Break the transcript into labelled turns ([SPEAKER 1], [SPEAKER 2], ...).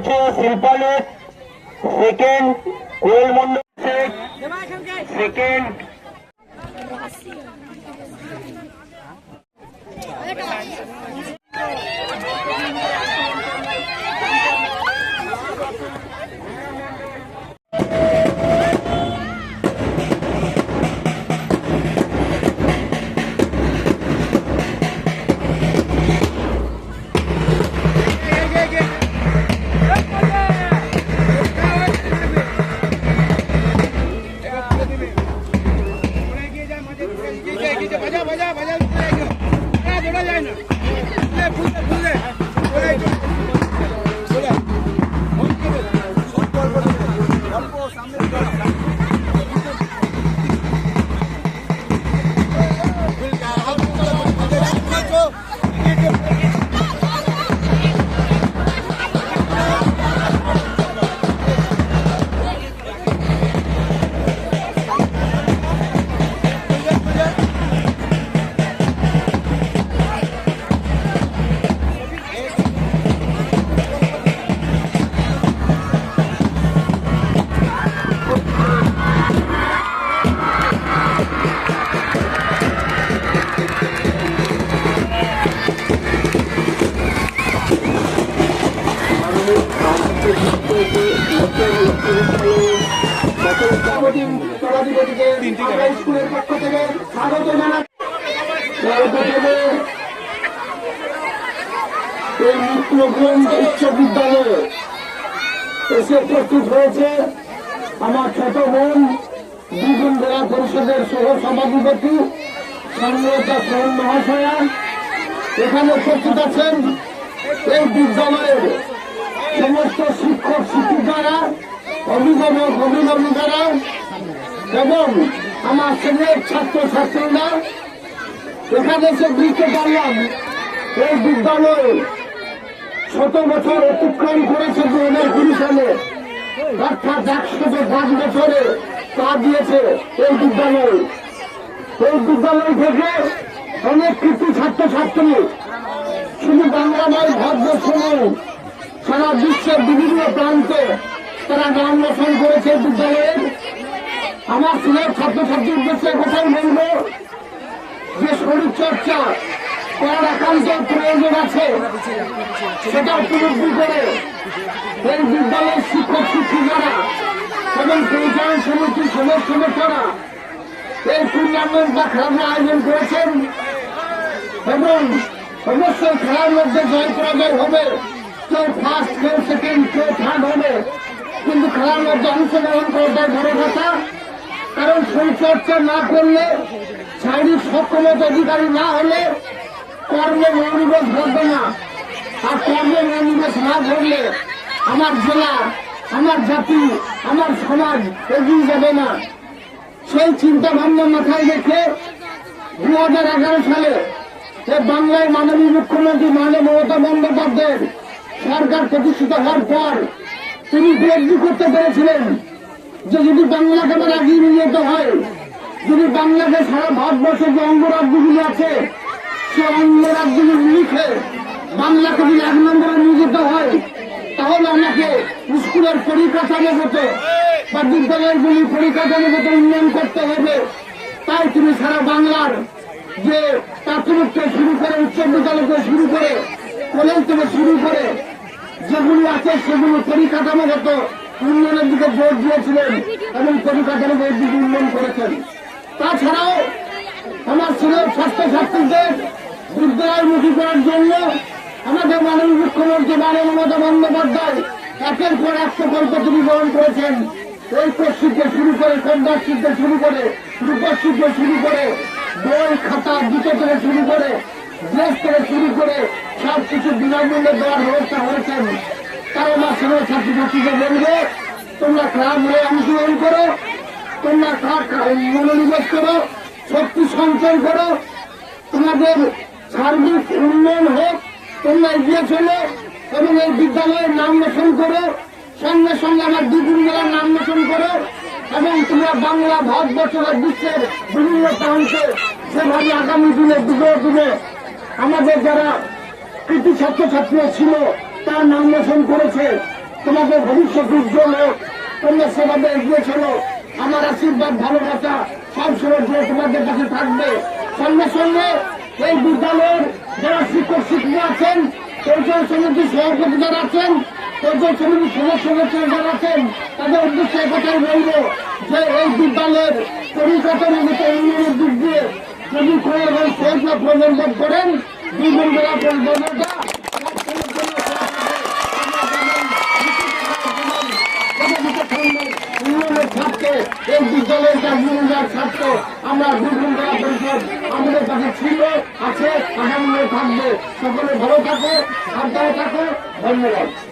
[SPEAKER 1] রয়েছে শিল্পালেক second Koyel Mondal second
[SPEAKER 2] Mitraganj উচ্চ বিদ্যালয়ে এসে উপস্থিত হয়েছে আমার ছোট বোন দুজন জেলা পরিষদের সহ সভাধিপতি সংগ্রতা সোহন মহাশয়া। এখানে উপস্থিত আছেন এই বিদ্যালয়ের সমস্ত শিক্ষক, শিক্ষিকারা, অভিভাবক, অভিভাবিকারা এবং আমার ছেলের ছাত্র ছাত্রীরা এখানে এসে বুঝতে পারলাম এই বিদ্যালয়ে শত বছর অতিক্রম করেছে দু হাজার কুড়ি সালে। অর্থাৎ একশত পাঁচ বছরে পা দিয়েছে এই বিদ্যালয়। এই বিদ্যালয় থেকে অনেক কিছু ছাত্রছাত্রী শুধু বাংলা নয়, ভারতবর্ষ নয়, সারা বিশ্বের বিভিন্ন প্রান্তে তারা নাম রোশন করেছে বিদ্যালয়ের। আমার ছেলের ছাত্রছাত্রীর উদ্দেশ্যে কথাই বলব, যে শরীর চর্চা করার একান্ত প্রয়োজন আছে, সেটা উপলব্ধি করে এই বিদ্যালয়ের শিক্ষক, শিক্ষিকারা এবং পরিচালন সমিতির সদস্য সদস্যরা এই টুর্নামেন্ট বা খেলার আয়োজন করেছেন এবং অবশ্যই খেলার মধ্যে জয় পরাজয় হবে, কেউ ফার্স্ট কেউ সেকেন্ড কেউ থার্ড হবে। কিন্তু খেলার মধ্যে অংশগ্রহণ করাটাই বড় কথা কারণ শরীরচর্চা না করলে শারীরিক সক্ষমতা অধিকারী না হলে কর্মে মনোনিবেশ ঘটবে না। আর কর্মে মনোনিবেশ না ঘটলে আমার জেলা, আমার জাতি, আমার সমাজ এগিয়ে যাবে না। সেই চিন্তা ভাবনা মাথায় রেখে দু হাজার এগারো সালে এ বাংলায় মাননীয় মুখ্যমন্ত্রী মাননীয় মমতা বন্দ্যোপাধ্যায়ের সরকার প্রতিষ্ঠিত হওয়ার পর তিনি উপলব্ধি করতে পেরেছিলেন। যে যদি বাংলাকে আবার এগিয়ে নিয়ে যেতে হয়, যদি বাংলাকে সারা ভারতবর্ষের যে অঙ্গরাজ্যগুলি আছে, সে অঙ্গরাজ্যগুলি লিখে বাংলাকে যদি এক নম্বরে নিয়ে যেতে হয়, তাহলে আমাকে স্কুলের পরিকাঠামোগত বা বিদ্যালয়গুলি পরিকাঠামোগত উন্নয়ন করতে হবে। তাই তিনি সারা বাংলার যে প্রাথমিক থেকে শুরু করে উচ্চ বিদ্যালয় থেকে শুরু করে কলেজ থেকে শুরু করে যেগুলি আছে সেগুলো পরিকাঠামোগত উন্নয়নের দিকে জোর দিয়েছিলেন এবং পরিকাঠামোগত দিকে উন্নয়ন করেছেন। তাছাড়াও আমার ছেলের ছাত্রছাত্রীদের বিদ্যালয়মুখী করার জন্য আমাদের মাননীয় মুখ্যমন্ত্রী মাননীয় মমতা বন্দ্যোপাধ্যায় একের পর এক প্রকল্প তিনি গ্রহণ করেছেন। এই কোর্সিকে শুরু করে কন্যাশ্রী থেকে শুরু করে রূপশ্রী থেকে শুরু করে বই খাতা জুতো থেকে শুরু করে ড্রেস থেকে শুরু করে সব কিছু বিনামূল্যে দেওয়ার ব্যবস্থা হয়েছেন তারা আমার ছেলে ছাত্রছাত্রীকে বলবে? তোমরা ক্লাব হয়ে অংশগ্রহণ করো, তোমরা খারাপ মনোনিবেশ করো, শক্তি সঞ্চয় করো। তোমাদের সার্বিক উন্নয়ন হোক, তোমরা এগিয়ে চলো এবং এই বিদ্যালয়ের নাম রোশন করো। সঙ্গে সঙ্গে আমার দ্বিগুণ জেলার নাম রোশন করো এবং তোমরা বাংলা ভারতবর্ষ বা বিশ্বের বিভিন্ন প্রান্তে সেভাবে আগামী দিনে বিগত দিনে আমাদের যারা কৃতি ছাত্রছাত্রীরা ছিল, তার নাম রোশন করেছে। তোমাদের ভবিষ্যৎ উজ্জ্বল হোক, তোমরা সেভাবে এগিয়ে চলো। আমার আশীর্বাদ, ভালোবাসা সবসময় দিয়ে তোমাদের কাছে থাকবে। সঙ্গে সঙ্গে এই বিদ্যালয়ের যারা শিক্ষক, শিক্ষিকা আছেন পরিচয় সমিতির সভাপতি যারা আছেন পরিচয় সমিতির সদস্য সদস্য যারা আছেন, তাদের উদ্দেশ্যে কথাই বলব যে এই বিদ্যালয়ের পরিকাঠামোগত উন্নয়নের দিক দিয়ে যদি কোনো সহযোগ প্রবন্ধন করেন দুজন বেলা পরিবর্তনটা উন্নয়নের স্বার্থে এই বিদ্যালয়ের কাজগুলোর ছাত্র আমরা বিভিন্ন জেলা পরিষদ আমাদের কাছে ছিল, আছে আগামী থাকবে। সকলে ভালো থাকো, সাবধানে থাকো। ধন্যবাদ।